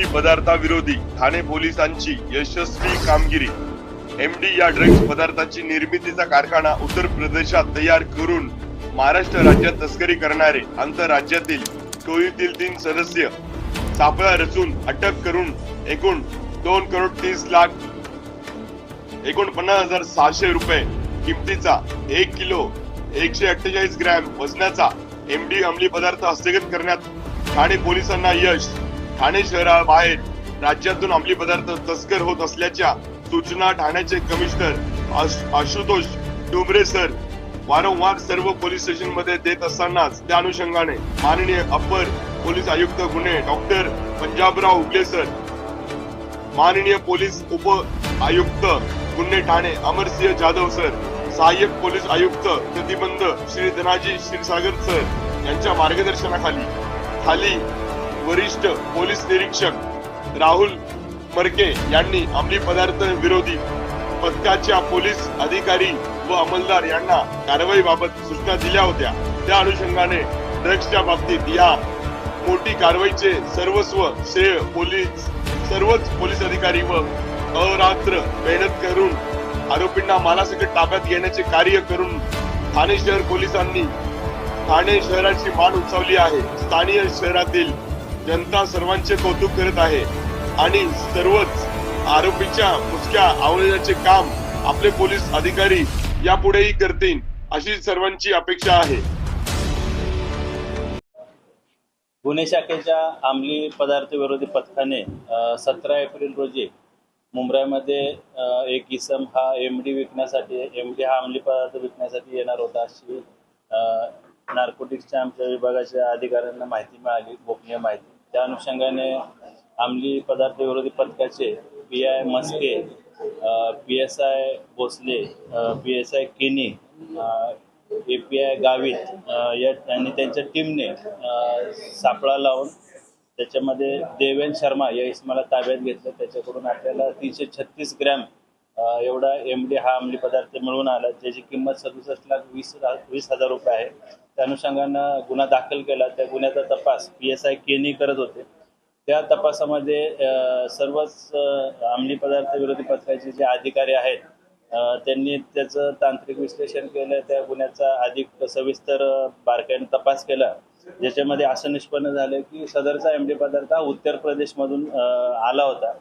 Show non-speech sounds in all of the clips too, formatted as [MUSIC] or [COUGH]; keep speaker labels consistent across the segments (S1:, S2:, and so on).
S1: अंमली पदार्थाविरोधी ठाणे पोलिसांची यशस्वी कामगिरी. एमडी या ड्रग्ज पदार्थाची निर्मितीचा कारखाना उत्तर प्रदेशात तयार करून महाराष्ट्र राज्यात तस्करी करणारे आंतरराज्यातील टोळीतील तीन सदस्य सापळा रचून अटक करून एकूण दोन करोड तीस लाख एकोणपन्नास हजार सहाशे रुपये किमतीचा एक किलो एकशे अठ्ठेचाळीस ग्रॅम वजनाचा एमडी अंमली पदार्थ हस्तगत करण्यात ठाणे पोलिसांना यश. ठाणे शहराबाहेर राज्यातून अंमली पदार्थ तस्कर होत असल्याच्या सूचना ठाण्याचे कमिशनर आशुतोष डुमरे सर वारंवार सर्व पोलीस स्टेशनमध्ये देत असतानाच त्या अनुषंगाने माननीय अप्पर पोलीस आयुक्त गुन्हे डॉक्टर पंजाबराव उगले सर माननीय पोलीस उप आयुक्त गुन्हे ठाणे अमरसिंह जाधव सर सहाय्यक पोलीस आयुक्त प्रतिबंध श्री धनाजी क्षीरसागर सर यांच्या मार्गदर्शनाखाली खाली वरिष्ठ पोलीस निरीक्षक राहुल मरके यांनी अंमली पदार्थ विरोधी पथकाच्या पोलीस अधिकारी व अंमलदार यांना कारवाईबाबत सूचना दिल्या होत्या. त्या अनुषंगाने ड्रग्सच्या बाबतीत या मोठी कारवाईचे सर्वस्व श्रेय पोलीस सर्वच पोलीस अधिकारी व अरात्र मेहनत करून आरोपींना मालासकट ताब्यात घेण्याचे कार्य करून ठाणे शहर पोलिसांनी ठाणे शहराची मान उंचावली आहे. स्थानीय शहरातील जनता सर्वांचे कौतुक करत आहे. आणि सर्वच आरोपीच्या मुसक्या आवळण्याचे काम आपले पोलीस अधिकारी यापुढेही करतील अशी सर्वांची अपेक्षा आहे.
S2: गुन्हे शाखेच्या अंमली पदार्थ विरोधी पथकाने सतरा एप्रिल रोजी मुंबईमध्ये एक इसम हा एम डी विकण्यासाठी एम डी हा अंमली पदार्थ विकण्यासाठी येणार होता अशी नार्कोटिक्सच्या आमच्या विभागाच्या अधिकाऱ्यांना माहिती मिळाली गोपनीय माहिती. त्या अनुषंगाने अंमली पदार्थ विरोधी पथकाचे P I Maske P S I Bhosale P S I Kini A P I Gavit या आणि त्यांच्या टीमने सापळा लावून त्याच्यामध्ये देवेन शर्मा या इसमाला ताब्यात घेतलं. त्याच्याकडून आपल्याला तीनशे छत्तीस ग्रॅम एवढा एम डी हा अंमली पदार्थ मिळून आला ज्याची किंमत सदुसष्ट लाख वीस वीस हजार रुपये आहे. त्या अनुषंगानं गुन्हा दाखल केला. त्या गुन्ह्याचा तपास पी एस आय केनी करत होते. त्या तपासामध्ये सर्वच अंमली पदार्थ विरोधी पथकाचे जे अधिकारी आहेत त्यांनी त्याचं तांत्रिक विश्लेषण केलं. त्या गुन्ह्याचा अधिक सविस्तर बारकाईने तपास केला. ज्याच्यामध्ये असं निष्पन्न झालं की सदरचा एम डी पदार्थ हा उत्तर प्रदेशमधून आला होता.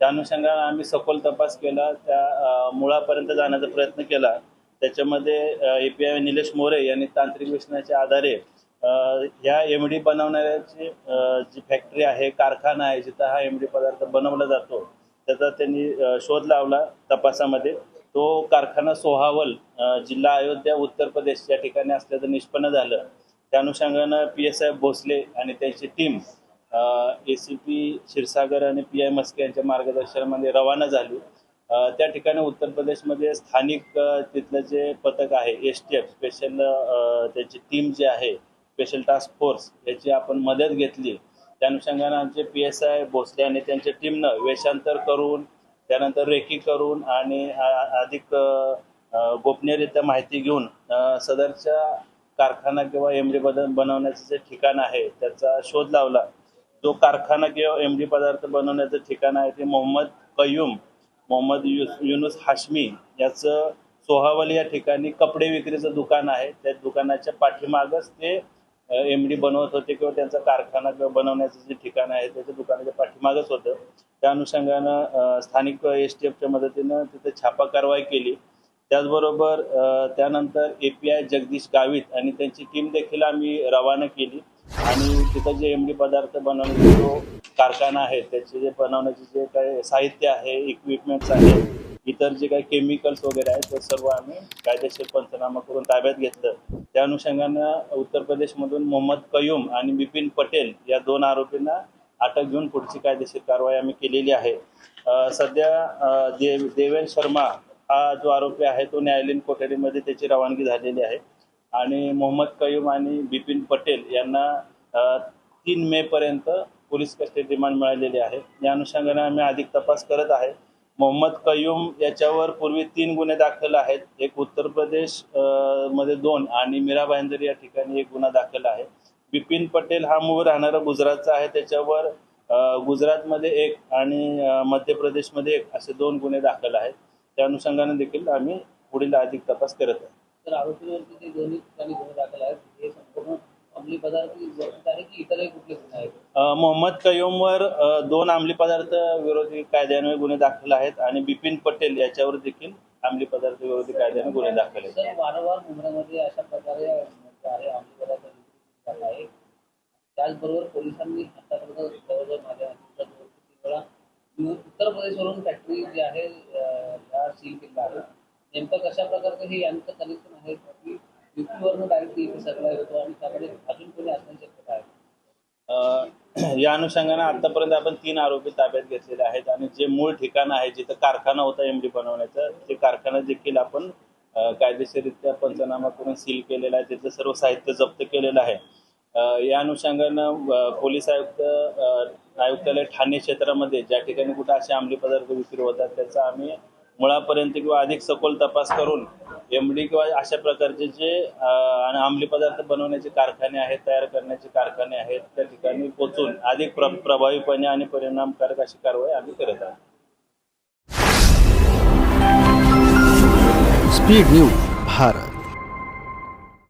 S2: त्या अनुषंगाने आम्ही सखोल तपास केला त्या मुळापर्यंत जाण्याचा प्रयत्न केला. त्याच्यामध्ये A P I Nilesh More यांनी तांत्रिक विश्लेषणाच्या आधारे ह्या एम डी बनवणाऱ्याची जी फॅक्टरी आहे कारखाना आहे जिथं हा एम डी पदार्थ बनवला जातो त्याचा त्यांनी शोध लावला तपासामध्ये. तो कारखाना सोहावल जिल्हा अयोध्या उत्तर प्रदेश या ठिकाणी असल्याचं निष्पन्न झालं. त्या अनुषंगानं पी एस आय भोसले आणि त्यांची team A C P Kshirsagar आणि पी आय मस्के यांच्या मार्गदर्शनामध्ये रवाना झाली. त्या ठिकाणी उत्तर प्रदेशमध्ये स्थानिक तिथलं जे पथक आहे एस टी एफ स्पेशल त्याची टीम जी आहे स्पेशल टास्क फोर्स याची आपण मदत घेतली. त्या अनुषंगानं आमचे पी एस आय भोसले आणि त्यांच्या टीमनं वेषांतर करून त्यानंतर रेकी करून आणि अधिक गोपनीयरित्या माहिती घेऊन सदरच्या कारखाना किंवा एमडी बदल बनवण्याचं जे ठिकाण आहे त्याचा शोध लावला. जो कारखाना किंवा एम डी पदार्थ बनवण्याचं ठिकाण आहे ते मोहम्मद कयूम मोहम्मद युस युनुस हाशमी याचं सोहावली या ठिकाणी कपडे विक्रीचं दुकान आहे. त्या दुकानाच्या पाठीमागच ते एम डी बनवत होते किंवा त्यांचा कारखाना किंवा बनवण्याचं जे ठिकाण आहे त्याच्या दुकानाच्या पाठीमागच होतं. त्या अनुषंगानं स्थानिक एस टी एफच्या मदतीनं तिथे छापा कारवाई केली. त्याचबरोबर त्यानंतर A P I Jagdish Gavit आणि त्यांची टीम देखील आम्ही रवाना केली. आणि तिथं जे एम डी पदार्थ बनवण्याचा जो कारखाना आहे त्याचे जे बनवण्याचे जे काही साहित्य आहे इक्विपमेंट्स आहे इतर जे काही केमिकल्स वगैरे आहेत ते सर्व आम्ही कायदेशीर पंचनामा करून ताब्यात घेतलं. त्या अनुषंगानं उत्तर प्रदेशमधून मोहम्मद कयूम आणि बिपिन पटेल या दोन आरोपींना अटक घेऊन पुढची कायदेशीर कारवाई आम्ही केलेली आहे. सध्या देव देवेन शर्मा हा जो आरोपी आहे तो न्यायालयीन कोठडीमध्ये त्याची रवानगी झालेली आहे. आणि मोहम्मद कयूम आणि बिपिन पटेल यांना तीन मे पर्यंत पोलीस कस्टडी रिमांड मिळालेली आहे. या अनुषंगाने आम्ही अधिक तपास करत आहे. मोहम्मद कयूम याच्यावर पूर्वी तीन गुन्हे दाखल आहेत. एक उत्तर प्रदेशमध्ये दोन आणि मीरा भाईंदर या ठिकाणी एक गुन्हा दाखल आहे. बिपिन पटेल हा मूळ राहणारा गुजरातचा आहे. त्याच्यावर गुजरातमध्ये एक आणि मध्य प्रदेशमध्ये एक असे दोन गुन्हे दाखल आहेत. त्या अनुषंगाने देखील आम्ही पुढील अधिक तपास करत आहे.
S3: तर आरोपीवरती जे दोन्ही ठिकाणी गुन्हे दाखल आहेत. हे संपूर्ण अंमली पदार्थ आहे की इतरही कुठले गुन्हे आहेत?
S2: मोहम्मद कयूमवर दोन अंमली पदार्थ विरोधी कायद्यान्वये गुन्हे दाखल आहेत आणि बिपिन पटेल याच्यावर देखील अंमली पदार्थ विरोधी कायद्याने गुन्हे दाखल आहेत.
S3: सर वारंवार मुंबईमध्ये अशा प्रकारे आहे अंमली पदार्थ विक्री आहे त्याचबरोबर पोलिसांनी आतापर्यंत जवळजवळ माझ्या अंदाजात दोन ते तीन वेळा यु- उत्तर प्रदेशवरून फॅक्टरी जी आहे त्या सील केल्या आहेत नेमकं कशा प्रकारचं हे यांचं कनेक्शन आहे? की युपीवरनं डायरेक्ट इथे सप्लाय होतो आणि त्यामध्ये अजून कोणी असण्याची शक्यता आहे? [CLEARS THROAT]
S2: या अनुषंगाने आतापर्यंत आपण तीन आरोपी ताब्यात घेतलेले आहेत आणि जे मूळ ठिकाण आहे जिथं कारखाना होता एमडी बनवण्याचा ते कारखाना देखील आपण कायदेशीररित्या पंचनामा करून सील केलेला आहे तिथलं सर्व साहित्य जप्त केलेलं आहे. या अनुषंगानं पोलीस आयुक्त आयुक्तालय ठाणे क्षेत्रामध्ये ज्या ठिकाणी कुठं असे अंमली पदार्थ विक्री होतात त्याचा आम्ही मुळापर्यंत किंवा अधिक सखोल तपास करून एमडी किंवा अशा प्रकारचे जे आणि अंमली पदार्थ बनवण्याचे कारखाने आहेत तयार करण्याचे कारखाने आहेत त्या ठिकाणी पोचून अधिक प्र प्रभावीपणे आणि परिणामकारक अशी कारवाई आम्ही करत आहोत.
S4: Speed news Bharat